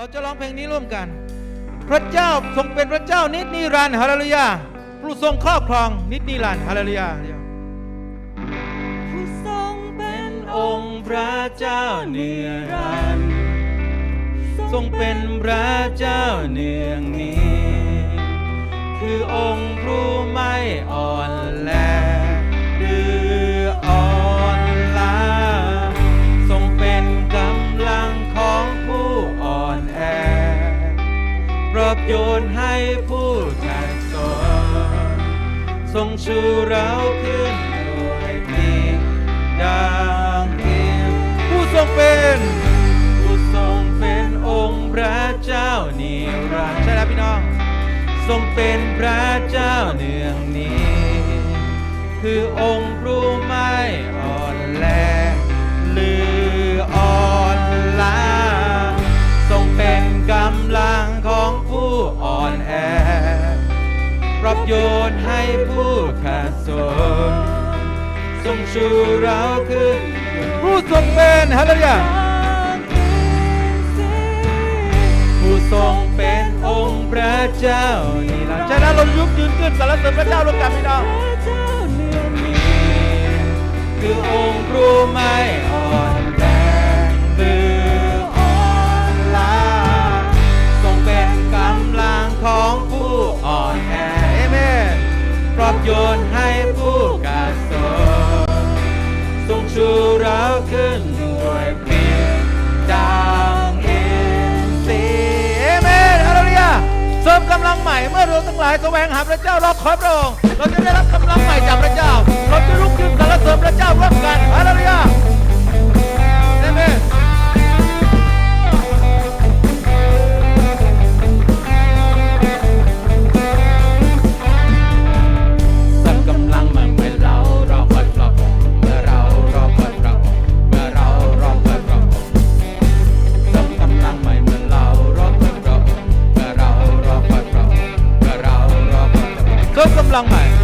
เราจะร้องเพลงนี้ร่วมกัน พระเจ้าทรงเป็นพระเจ้านิจนิรันดร์ฮาเลลูยา ผู้ทรงครอบครองนิจนิรันดร์ฮาเลลูยาผู้ทรงเป็นองค์พระเจ้าเนิรันดร์ทรงเป็นพระเจ้าเนื่องนี้ คือองค์ผู้ไม่อ่อนแล โยนให้ผู้แทนสอนทรงชูเราขึ้นด้วยดีดังเทียมผู้ทรงเป็นผู้ทรงเป็นองค์พระเจ้านิรันดร์ใช่แล้วพี่น้อง ทรงเป็นพระเจ้าเนืองนี้ คือองค์ผู้ไม่ โยนให้ผู้ขาดสนทรงชูเราขึ้น ผู้ทรงเป็นฮาเลลูยาผู้ทรงเป็นองค์พระเจ้านี่เรใช่นะลงยุบยืนขึ้นสารเสริญพระเจ้าลงกับพี่น้อง ให้ผู้กาสทรงชูเราขึ้นด้วยเพียงดังอินซีเอเมนฮาเลลูยาเสริมกำลังใหม่เมื่อดวงทั้งหลายแสวงหาพระเจ้าราขอพระองค์เราจะได้รับกำลังใหม่จากพระเจ้า เราจะลุกขึ้นสรรเสริมพระเจ้าร่วมกันฮาเลลูยา 浪漫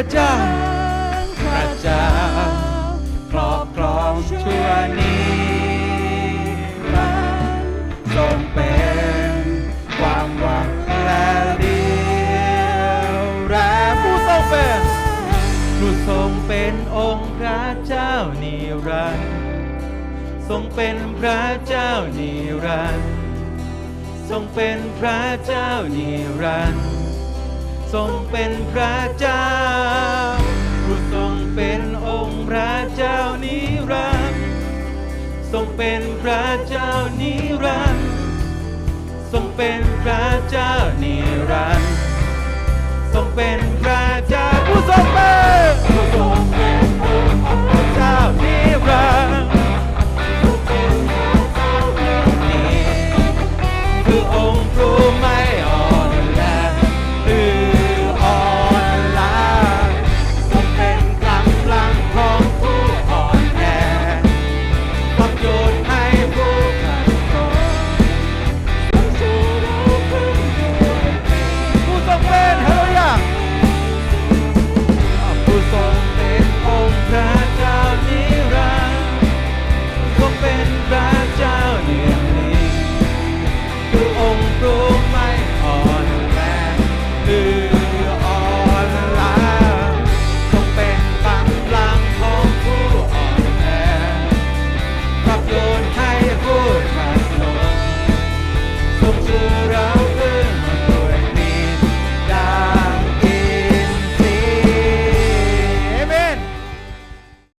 ระเจ้า พระเจ้าครอบครองชั่วนิรันดร์ทรงเป็นความหวังและเลียวแรงผู้ทรงเป็นผู้ทรงเป็นองค์พระเจ้านิรันดร์ทรงเป็นพระเจ้านิรันดร์ทรงเป็นพระเจ้านิรันดร์ ทรงเป็นพระเจ้า ผู้ทรงเป็นองค์พระเจ้านิรันดร์ทรงเป็นพระเจ้านิรันดร์ทรงเป็นพระเจ้านิรันดร์ทรงเป็น